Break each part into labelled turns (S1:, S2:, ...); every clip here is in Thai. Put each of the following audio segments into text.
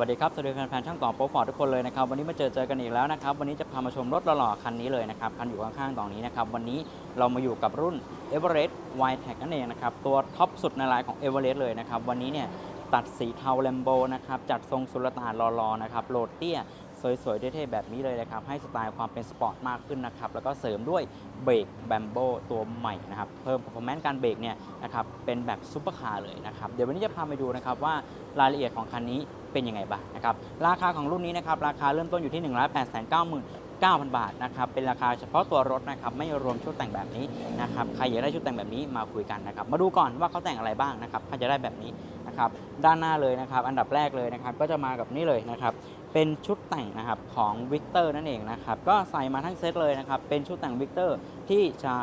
S1: วัสดีครับ สวัสดีแฟนๆช่างต่อโปรฟอร์ดทุกคนเลยนะครับ วันนี้มาเจอเจอกันอีกแล้วนะครับ วันนี้จะพามาชมรถหล่อๆคันนี้เลยนะครับ คันอยู่ข้างๆตรงนี้นะครับ วันนี้เรามาอยู่กับรุ่น Everest w i t e c นั่นเองนะครับ ตัวท็อปสุดในไลน์ของ Everest เลยนะครับ วันนี้เนี่ยตัดสีเทาแลมโบนะครับ จัดทรงสุลต่านรอๆนะครับ โหลดเตี้ยสวยๆเท่ๆแบบนี้เลยนะครับ ให้สไตล์ความเป็นสปอร์ตมากขึ้นนะครับ แล้วก็เสริมด้วยเบรกแบมโบตัวใหม่นะครับ เพิ่ม performance การเบรกเนี่ยนะครับ เป็นแบบซุปเปอร์คาร์เลยนะครับ เดี๋ยววันนี้จะพาไปดูนะครับว่ารายละเอียดของคันนี้ เป็นยังไงบ้างนะครับราคาของรุ่นนี้นะครับราคาเริ่มต้นอยู่ที่ 1 8 9 9 9,000 บาทนะครับเป็นราคาเฉพาะตัวรถนะครับไม่รวมชุดแต่งแบบนี้นะครับใครอยากได้ชุดแต่งแบบนี้มาคุยกันนะครับมาดูก่อนว่าเขาแต่งอะไรบ้างนะครับถ้าจะได้แบบนี้นะครับด้านหน้าเลยนะครับอันดับแรกเลยนะครับก็จะมากับนี่เลยนะครับเป็นชุดแต่งนะครับของวิกเตอร์นั่นเองนะครับก็ใส่มาทั้งเซตเลยนะครับเป็นชุดแต่งวิกเตอร์ที่จะ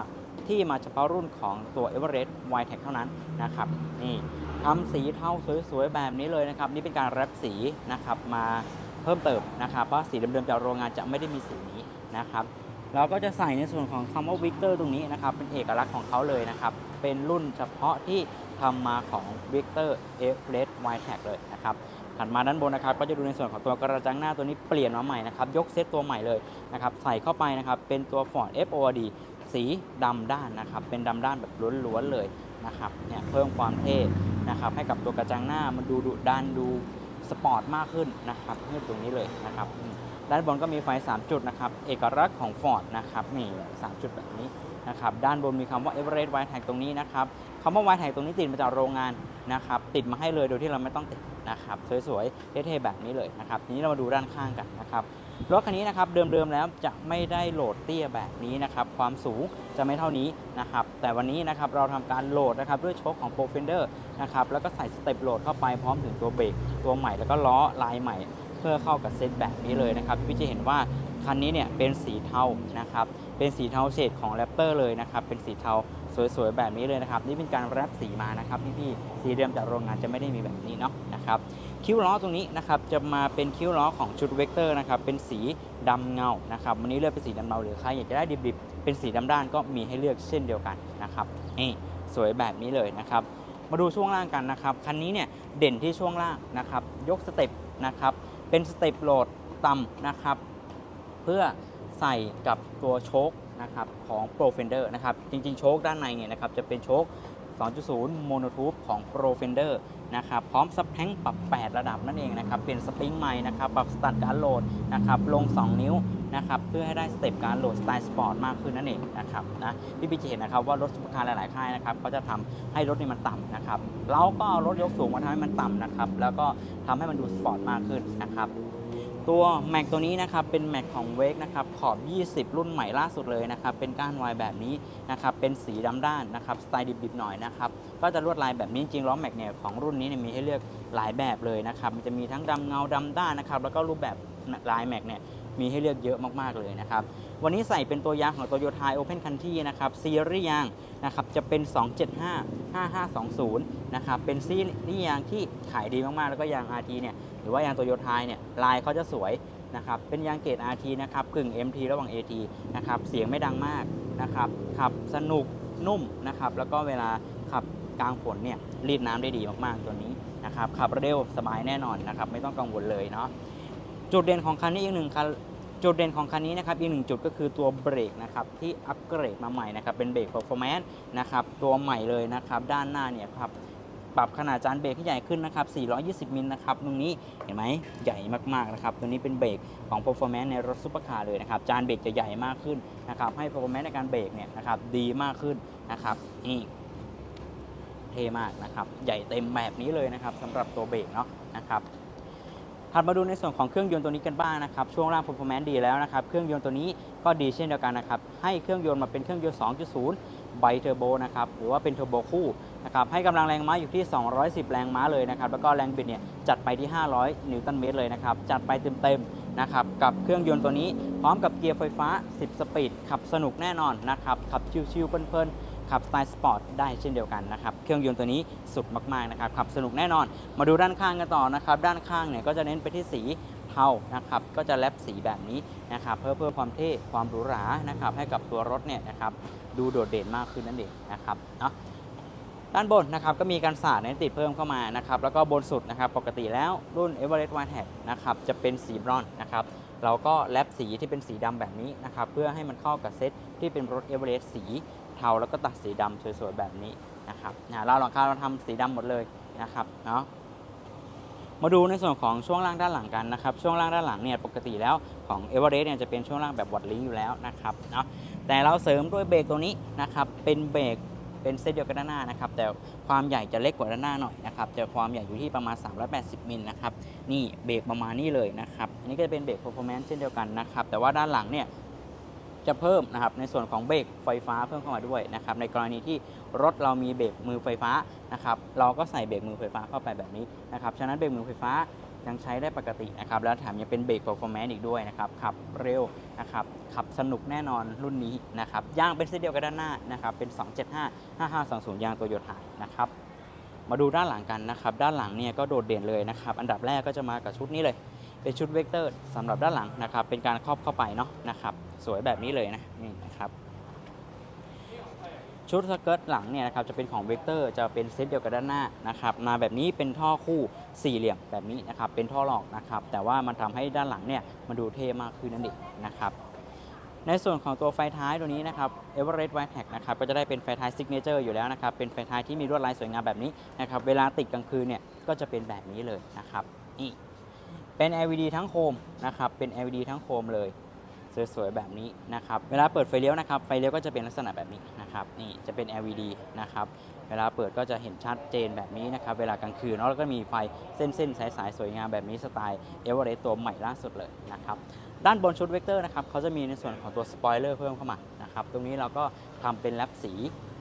S1: ที่มาเฉพาะรุ่นของตัว Everest w i t e c เท่านั้นนะครับนี่ ทำสีเทาสวยๆแบบนี้เลยนะครับ นี่เป็นการแรปสีนะครับมาเพิ่มเติมนะครับเพราะสีเดิมๆจากโรงงานจะไม่ได้มีสีนี้นะครับเราก็จะใส่ในส่วนของคำว่าวิกเตอร์ตรงนี้นะครับ เป็นเอกลักษณ์ของเขาเลยนะครับ เป็นรุ่นเฉพาะที่ทำมาของ Victor Everest w i t e c เลยนะครับถัดมาด้านบนนะครับ ก็จะดูในส่วนของตัวกระจังหน้าตัวนี้เปลี่ยนมาใหม่นะครับ ยกเซตตัวใหม่เลยนะครับ ใส่เข้าไปนะครับ เป็นตัว Ford FOD สีดำด้านนะครับ เป็นดำด้านแบบล้วนๆเลยนะครับ เนี่ยเพิ่มความเท่ นะครับให้กับตัวกระจังหน้ามันดูดุดันดูสปอร์ตมากขึ้นนะครับนี่ตรงนี้เลยนะครับด้านบนก็มีไฟ 3 จุดนะครับเอกลักษณ์ของ Ford นะครับนี่สามจุดแบบนี้นะครับด้านบนมีคำว่า Everest w i t e c ตรงนี้นะครับคำว่า w i t e c ตรงนี้ติดมาจากโรงงานนะครับติดมาให้เลยโดยที่เราไม่ต้องติดนะครับสวยๆเท่ๆแบบนี้เลยนะครับทีนี้เรามาดูด้านข้างกันนะครับ รถคันนี้นะครับเดิมๆแล้วจะไม่ได้โหลดเตี้ยแบบนี้นะครับความสูงจะไม่เท่านี้นะครับแต่วันนี้นะครับเราทำการโหลดนะครับด้วยโชคของ Pro Fender นะครับแล้วก็ใส่สเต็ปโหลดเข้าไปพร้อมถึงตัวเบรกตัวใหม่แล้วก็ล้อลายใหม่ เพื่อเข้ากับเซตแบบนี้เลยนะครับพี่จะเห็นว่าคันนี้เนี่ยเป็นสีเทานะครับเป็นสีเทาเฉดของแรปเตอร์เลยนะครับเป็นสีเทา สวยๆแบบนี้เลยนะครับ นี่เป็นการแรปสีมานะครับพี่ๆสีเดิมจากโรงงานจะไม่ได้มีแบบนี้เนาะนะครับคิ้วล้อตรงนี้นะครับจะมาเป็นคิ้วล้อของชุดเวกเตอร์นะครับเป็นสีดำเงานะครับวันนี้เลือกเป็นสีดำเงาหรือใครอยากจะได้ดิบๆเป็นสีดำด้านก็มีให้เลือกเช่นเดียวกันนะครับนี่สวยแบบนี้เลยนะครับมาดูช่วงล่างกันนะครับคันนี้เนี่ยเด่นที่ช่วงล่างนะครับยกสเต็ปนะครับเป็นสเต็ปโหลดต่ำนะครับเพื่อใส่กับตัวโชค นะครับของ Pro Fender นะครับจริงๆ โชคด้านในเนี่ยนะครับจะเป็นโชค 2.0 Monotube ของ Pro Fender นะครับพร้อมซับแท้งปรับ 8 ระดับนั่นเองนะครับเป็นสปริงใหม่นะครับปรับสตาร์การโหลดนะครับลง 2 นิ้วนะครับเพื่อให้ได้สเต็ปการโหลดสไตล์สปอร์ตมากขึ้นนั่นเองนะครับนะพี่พี่จะเห็นนะครับว่ารถซุปเปอร์คาร์หลายๆค่ายนะครับก็จะทำให้รถนี่มันต่ำนะครับเราก็เอารถยกสูงมาทำให้มันต่ำนะครับแล้วก็ทำให้มันดูสปอร์ตมากขึ้นนะครับ ตัวแม็กตัวนี้นะครับเป็นแม็กของเวกนะครับขอบ 20 รุ่นใหม่ล่าสุดเลยนะครับเป็นก้านวายแบบนี้นะครับเป็นสีดำด้านนะครับสไตล์ดิบๆหน่อยนะครับก็จะลวดลายแบบนี้จริงๆล้อแม็กเนี่ยของรุ่นนี้เนี่ยมีให้เลือกหลายแบบเลยนะครับมันจะมีทั้งดำเงาดำด้านนะครับแล้วก็รูปแบบลายแม็กเนี่ย มีให้เลือกเยอะมากๆเลยนะครับ วันนี้ใส่เป็นตัวยางของ Toyota Open Country นะครับซีรีส์ยางนะครับจะเป็น 275 5520 นะครับ เป็นซีรีส์ยางที่ขายดีมากๆ แล้วก็ยาง RT เนี่ยหรือว่ายางโตโยต้าเนี่ยลายเขาจะสวยนะครับเป็นยางเกรด RT นะครับกึ่ง MT ระหว่าง AT นะครับเสียงไม่ดังมากนะครับขับสนุกนุ่มนะครับแล้วก็เวลาขับกลางฝนเนี่ยรีดน้ำได้ดีมากๆตัวนี้นะครับขับเร็วสบายแน่นอนนะครับไม่ต้องกังวลเลยเนาะ จุดเด่นของคันนี้อีกหนึ่งคันจุดเด่นของคันนี้นะครับอีกหนึ่งจุดก็คือตัวเบรกนะครับที่อัปเกรดมาใหม่นะครับเป็นเบรก performance นะครับตัวใหม่เลยนะครับด้านหน้าเนี่ยครับปรับขนาดจานเบรกให้ใหญ่ขึ้นนะครับ 420 มิลนะครับตรงนี้เห็นไหมใหญ่มากๆนะครับ ตัวนี้เป็นเบรกของ performance ในรถซุปเปอร์คาร์เลยนะครับ จานเบรกจะใหญ่มากขึ้นนะครับ ให้ performance ในการเบรกเนี่ยนะครับดีมากขึ้นนะครับ นี่เท่มากนะครับ ใหญ่เต็มแบบนี้เลยนะครับสำหรับตัวเบรกเนาะนะครับ ถัดมาดูในส่วนของเครื่องยนต์ตัวนี้กันบ้างนะครับ ช่วงล่าง performance ดีแล้วนะครับ เครื่องยนต์ตัวนี้ก็ดีเช่นเดียวกันนะครับ ให้เครื่องยนต์มาเป็นเครื่องยนต์ 2.0 ไบเทอร์โบนะครับ หรือว่าเป็นเทอร์โบคู่นะครับ ให้กำลังแรงม้าอยู่ที่ 210 แรงม้าเลยนะครับ แล้วก็แรงบิดเนี่ยจัดไปที่ 500 นิวตันเมตรเลยนะครับ จัดไปเต็มๆนะครับ กับเครื่องยนต์ตัวนี้ พร้อมกับเกียร์ไฟฟ้า 10 สปีด ขับสนุกแน่นอนนะครับ ขับชิวๆเพลินๆ ขับสไตล์สปอร์ตได้เช่นเดียวกันนะครับเครื่องยนต์ตัวนี้สุดมากๆนะครับขับสนุกแน่นอน มาดูด้านข้างกันต่อนะครับด้านข้างเนี่ยก็จะเน้นไปที่สีเทานะครับก็จะแลบสีแบบนี้นะครับเพื่อเพิ่มความเท่ความหรูหรานะครับให้กับตัวรถเนี่ยนะครับดูโดดเด่นมากขึ้นนั่นเองนะครับเนาะด้านบนนะครับก็มีการสาดเนติดเพิ่มเข้ามานะครับแล้วก็บนสุดนะครับปกติแล้วรุ่น Everest One Tag นะครับจะเป็นสีบรอนซ์นะครับเราก็แลบสีที่เป็นสีดำแบบนี้นะครับเพื่อให้มันเข้ากับเซตที่เป็นรถ Everest สี เทาแล้วก็ตัดสีดำสวยๆแบบนี้นะครับนะเราหลังคาเราทำสีดำหมดเลยนะครับเนาะมาดูในส่วนของช่วงล่างด้านหลังกันนะครับช่วงล่างด้านหลังเนี่ยปกติแล้วของ Everest เนี่ยจะเป็นช่วงล่างแบบวัดลิงอยู่แล้วนะครับเนาะแต่เราเสริมด้วยเบรกตัวนี้นะครับเป็นเบรกเป็นเซตเดียวกันด้านหน้านะครับแต่ความใหญ่จะเล็กกว่าด้านหน้าหน่อยนะครับจะความใหญ่อยู่ที่ประมาณ 380 มิลนะครับนี่เบรกประมาณนี้เลยนะครับอันนี้ก็จะเป็นเบรก performance เช่นเดียวกันนะครับแต่ว่าด้านหลังเนี่ย จะเพิ่มนะครับในส่วนของเบรกไฟฟ้าเพิ่มเข้ามาด้วยนะครับในกรณีที่รถเรามีเบรกมือไฟฟ้านะครับเราก็ใส่เบรกมือไฟฟ้าเข้าไปแบบนี้นะครับฉะนั้นเบรกมือไฟฟ้ายังใช้ได้ปกตินะครับแล้วแถมยังเป็นเบรก performance อีกด้วยนะครับขับเร็วนะครับขับสนุกแน่นอนรุ่นนี้นะครับยางเป็นเส้นเดียวกับด้านหน้านะครับเป็น 275 5520 ยางโตโยต้านะครับมาดูด้านหลังกันนะครับด้านหลังเนี่ยก็โดดเด่นเลยนะครับอันดับแรกก็จะมากับชุดนี้เลย เป็นชุดเวกเตอร์สำหรับด้านหลังนะครับ เป็นการครอบเข้าไปเนาะนะครับ สวยแบบนี้เลยนะนี่นะครับ ชุดสเกิร์ตหลังเนี่ยนะครับจะเป็นของเวกเตอร์จะเป็นเซตเดียวกับด้านหน้านะครับมาแบบนี้เป็นท่อคู่สี่เหลี่ยมแบบนี้นะครับ เป็นท่อหลอกนะครับ แต่ว่ามันทำให้ด้านหลังเนี่ยมันดูเท่มากขึ้นนั่นเองนะครับในส่วนของตัวไฟท้ายตัวนี้นะครับ Everest White Tag นะครับก็จะได้เป็นไฟท้ายซิกเนเจอร์อยู่แล้วนะครับ เป็นไฟท้ายที่มีลวดลายสวยงามแบบนี้นะครับ เวลาติดกลางคืนเนี่ยก็จะเป็นแบบนี้เลยนะครับนี่ เป็น LED ทั้งโคมนะครับ เป็น LED ทั้งโคมเลย สวยๆแบบนี้นะครับ เวลาเปิดไฟเลี้ยวนะครับ ไฟเลี้ยวก็จะเป็นลักษณะแบบนี้นะครับ นี่จะเป็น LED นะครับ เวลาเปิดก็จะเห็นชัดเจนแบบนี้นะครับ เวลากลางคืนเนอะแล้วก็มีไฟเส้นๆ สายๆ สวยงามแบบนี้สไตล์เอเวอเรสต์ตัวใหม่ล่าสุดเลยนะครับ ด้านบนชุดเวกเตอร์นะครับเขาจะมีในส่วนของตัวสปอยเลอร์เพิ่มเข้ามานะครับ ตรงนี้เราก็ทำเป็นแลปสี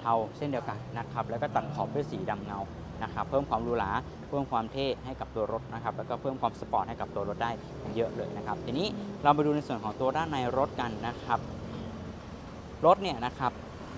S1: เทาเช่นเดียวกันนะครับแล้วก็ตัดขอบด้วยสีดำเงานะครับเพิ่มความหรูหราเพิ่มความเท่ให้กับตัวรถนะครับแล้วก็เพิ่มความสปอร์ตให้กับตัวรถได้เยอะเลยนะครับทีนี้เราไปดูในส่วนของตัวด้านในรถกันนะครับรถเนี่ยนะครับ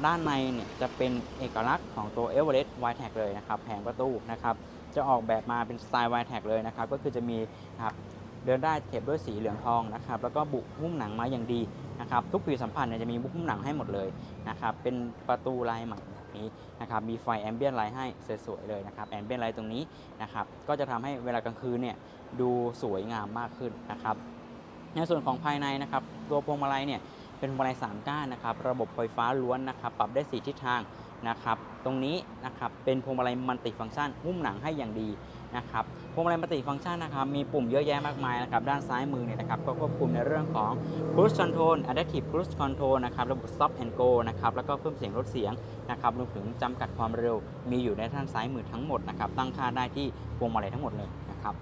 S1: ด้านในเนี่ยจะเป็นเอกลักษณ์ของตัว Everest w i t e Tag เลยนะครับแผงประตูนะครับจะออกแบบมาเป็นสไตล์ w i t e Tag เลยนะครับก็คือจะมีนะครับ เดินได้เข็บด้วยสีเหลืองทองนะครับแล้วก็บุหุ้มหนังมาอย่างดีนะครับทุกผิวสัมผัสเนี่ยจะมีบุหุ้มหนังให้หมดเลยนะครับเป็นประตูลายใหม่นี้นะครับมีไฟแอมเบียนไลท์ให้สวยๆเลยนะครับแอมเบียนไลท์ตรงนี้นะครับก็จะทำให้เวลากลางคืนเนี่ยดูสวยงามมากขึ้นนะครับในส่วนของภายในนะครับตัวพวงมาลัยเนี่ยเป็นพวงมาลัย3ก้านนะครับระบบไฟฟ้าล้วนนะครับปรับได้ 4 ทิศทางนะครับตรงนี้นะครับเป็นพวงมาลัยมัลติฟังก์ชันหุ้มหนังให้อย่างดีนะครับ พวงมาลัยมัลติฟังก์ชันนะครับมีปุ่มเยอะแยะมากมายนะครับด้านซ้ายมือเนี่ยนะครับก็ควบคุมในเรื่องของ cruise control adaptive cruise control นะครับระบบ stop and go นะครับแล้วก็เพิ่มเสียงลดเสียงนะครับรวมถึงจำกัดความเร็ว มีอยู่ในด้านซ้ายมือทั้งหมดนะครับตั้งค่าได้ที่พวงมาลัยทั้งหมดเลยนะครับ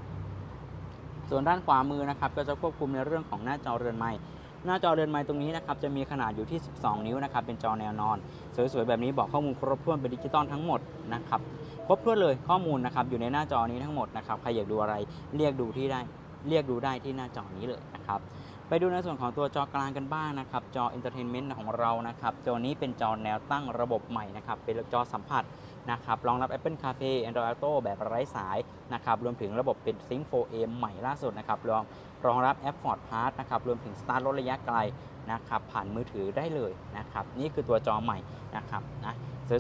S1: ส่วนด้านขวามือนะครับก็จะควบคุมในเรื่องของหน้าจอเรือนไม้หน้าจอเรือนไม้ตรงนี้นะครับจะมีขนาดอยู่ที่ 12 นิ้วนะครับเป็นจอแนวนอน สวยๆแบบนี้บอกข้อมูลครบถ้วนเป็นดิจิตอลทั้งหมดนะครับ ครบถ้วนเลยข้อมูลนะครับอยู่ในหน้าจอนี้ทั้งหมดนะครับใครอยากดูอะไรเรียกดูที่ได้เรียกดูได้ที่หน้าจอนี้เลยนะครับไปดูในส่วนของตัวจอกลางกันบ้างนะครับจอ Entertainment ของเรานะครับจอนี้เป็นจอแนวตั้งระบบใหม่นะครับเป็นจอสัมผัสนะครับรองรับ Apple CarPlay Android Auto แบบไร้สายนะครับรวมถึงระบบเป็น Sync 4A ใหม่ล่าสุดนะครับรอง รองรับแอป Ford Pass นะครับรวมถึงสตาร์ทรถระยะไกลนะครับผ่านมือถือได้เลยนะครับนี่คือตัวจอใหม่นะครับนะ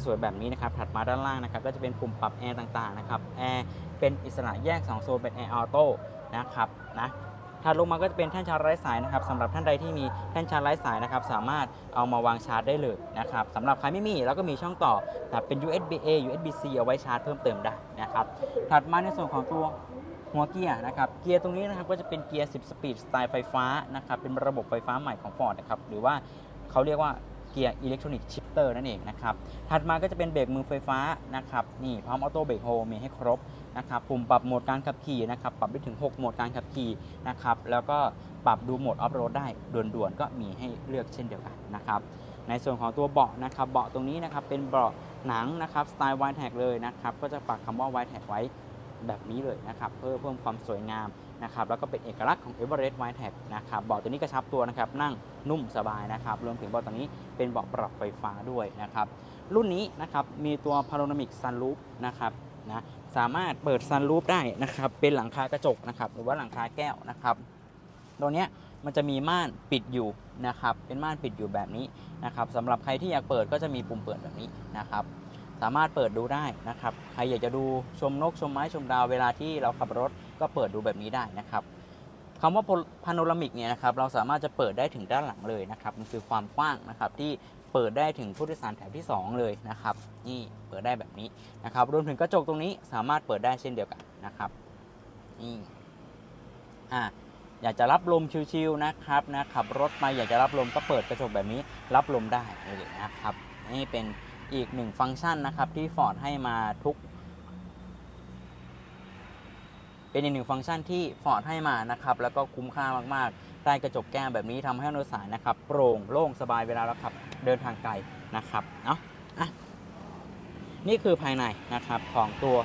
S1: สวยๆแบบนี้นะครับถัดมาด้านล่างนะครับก็จะเป็นปุ่มปรับแอร์ต่างๆนะครับแอร์เป็นอิสระแยก 2 โซนเป็นแอร์ออโต้นะครับนะถัดลงมาก็จะเป็นแท่นชาร์จไร้สายนะครับสำหรับท่านใดที่มีแท่นชาร์จไร้สายนะครับสามารถเอามาวางชาร์จได้เลยนะครับสำหรับใครไม่มีแล้วก็มีช่องต่อนะครับเป็น USB A USB C เอาไว้ชาร์จเพิ่มเติมได้นะครับถัดมาในส่วนของตัว หัวเกียร์นะครับ เกียร์ตรงนี้นะครับก็จะเป็นเกียร์ 10 สปีดสไตล์ไฟฟ้านะครับ เป็นระบบไฟฟ้าใหม่ของ Ford นะครับ หรือว่าเขาเรียกว่าเกียร์อิเล็กทรอนิกส์ชิปเตอร์นั่นเองนะครับ ถัดมาก็จะเป็นเบรกมือไฟฟ้านะครับ นี่พร้อมออโต้เบรกโฮมีให้ครบนะครับ ปุ่มปรับโหมดการขับขี่นะครับ ปรับได้ถึง 6 โหมดการขับขี่นะครับ แล้วก็ปรับดูโหมดออฟโรดได้ด่วนๆ ก็มีให้เลือกเช่นเดียวกันนะครับ ในส่วนของตัวเบาะนะครับ เบาะตรงนี้นะครับเป็นเบาะหนังนะครับสไตล์ White Tag เลยนะครับ ก็จะปักคำว่า White Tag ไว้ แบบนี้เลยนะครับเพื่อเพิ่มความสวยงามนะครับแล้วก็เป็นเอกลักษณ์ของ Everest White Tag นะครับเบาะตัวนี้กระชับตัวนะครับนั่งนุ่มสบายนะครับรวมถึงเบาะตัวนี้เป็นเบาะปรับไฟฟ้าด้วยนะครับรุ่นนี้นะครับมีตัว Panoramic Sunroof นะครับนะสามารถเปิด Sunroof ได้นะครับเป็นหลังคากระจกนะครับหรือว่าหลังคาแก้วนะครับตัวเนี้ยมันจะมีม่านปิดอยู่นะครับเป็นม่านปิดอยู่แบบนี้นะครับสำหรับใครที่อยากเปิดก็จะมีปุ่มเปิดแบบนี้นะครับ สามารถเปิดดูได้นะครับ ใครอยากจะดูชมนกชมไม้ชมดาวเวลาที่เราขับรถก็เปิดดูแบบนี้ได้นะครับคำว่าพาโนรามิกเนี่ยนะครับเราสามารถจะเปิดได้ถึงด้านหลังเลยนะครับมันคือความกว้างนะครับที่เปิดได้ถึงผู้โดยสารแถวที่ 2 เลยนะครับนี่เปิดได้แบบนี้นะครับรวมถึงกระจกตรงนี้สามารถเปิดได้เช่นเดียวกันนะครับนี่อ่าอยากจะรับลมชิวๆนะครับนะขับรถมาอยากจะรับลมก็เปิดกระจกแบบนี้รับลมได้เลยนะครับนี่เป็น อีกหนึ่งฟังก์ชันนะครับที่ Ford ให้มาทุก เป็นอีกหนึ่งฟังก์ชันที่ Ford ให้มานะครับแล้วก็คุ้มค่ามากๆได้กระจกแก้มแบบนี้ทำให้ผู้โดยสารนะครับโปร่งโล่งสบายเวลาเราขับเดินทางไกลนะครับเนาะอะนี่คือภายในนะครับของตัว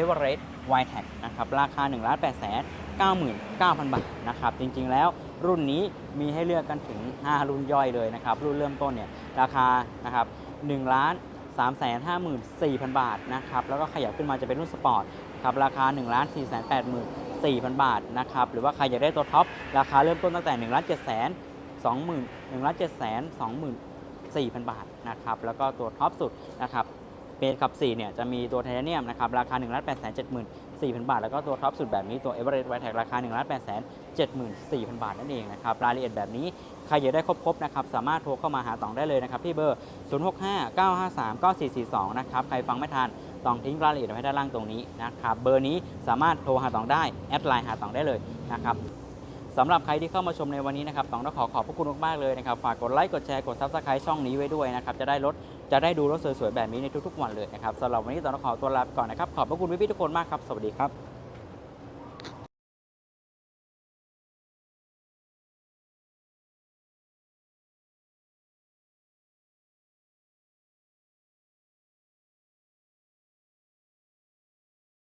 S1: Everest y t a g นะครับราคา1 8 9 9 0 0 0 บาทนะครับจริงๆแล้วรุ่นนี้มีให้เลือกกันถึง 5 รุ่นย่อยเลยนะครับ รุ่นเริ่มต้นเนี่ยราคานะครับ 1ล้าน3 5 4 0 0 0 บาทนะครับแล้วก็ขยับขึ้นมาจะเป็นรุ่นสปอร์ตครับราคา1ล้าน4 8 4 0 0 0 บาทนะครับหรือว่าใครอยากได้ตัวท็อป ราคาเริ่มต้นตั้งแต่1ล้าน7 2 0 0 0 1ล้าน7 2 2 4 0 0 บาทนะครับแล้วก็ตัวท็อปสุดนะครับ เบสขับ4เนี่ยจะมีตัวไทเทเนียมนะครับราคา1 8 7 4 0 0 0 บาท แล้วก็ตัวท็อปสุดแบบนี้ตัว e v e r e s t White Tag ราคา 1 8 7 4 0 0 0 บาทนั่นเองนะครับรายละเอียดแบบนี้ใครอยากได้ครบๆนะครับสามารถโทรเข้ามาหาตองได้เลยนะครับที่เบอร์ 065 953 9442 นะครับใครฟังไม่ทันตองทิ้งรายละเอียดไว้ด้านล่างตรงนี้นะครับเบอร์นี้สามารถโทรหาตองได้แอดไลน์หาตองได้เลยนะครับ สำหรับใครที่เข้ามาชมในวันนี้นะครับต้องต้องขอขอบพระคุณมากๆเลยนะครับ ฝากกดไลค์ กดแชร์ กดซับสไครต์ช่องนี้ไว้ด้วยนะครับ จะได้รถ จะได้ดูรถสวยๆ แบบนี้ในทุกๆ วันเลยนะครับสำหรับวันนี้ต้องขอตัวลาไปก่อนนะครับ ขอบพระคุณพี่ๆทุกคนมากครับ สวัสดีครับ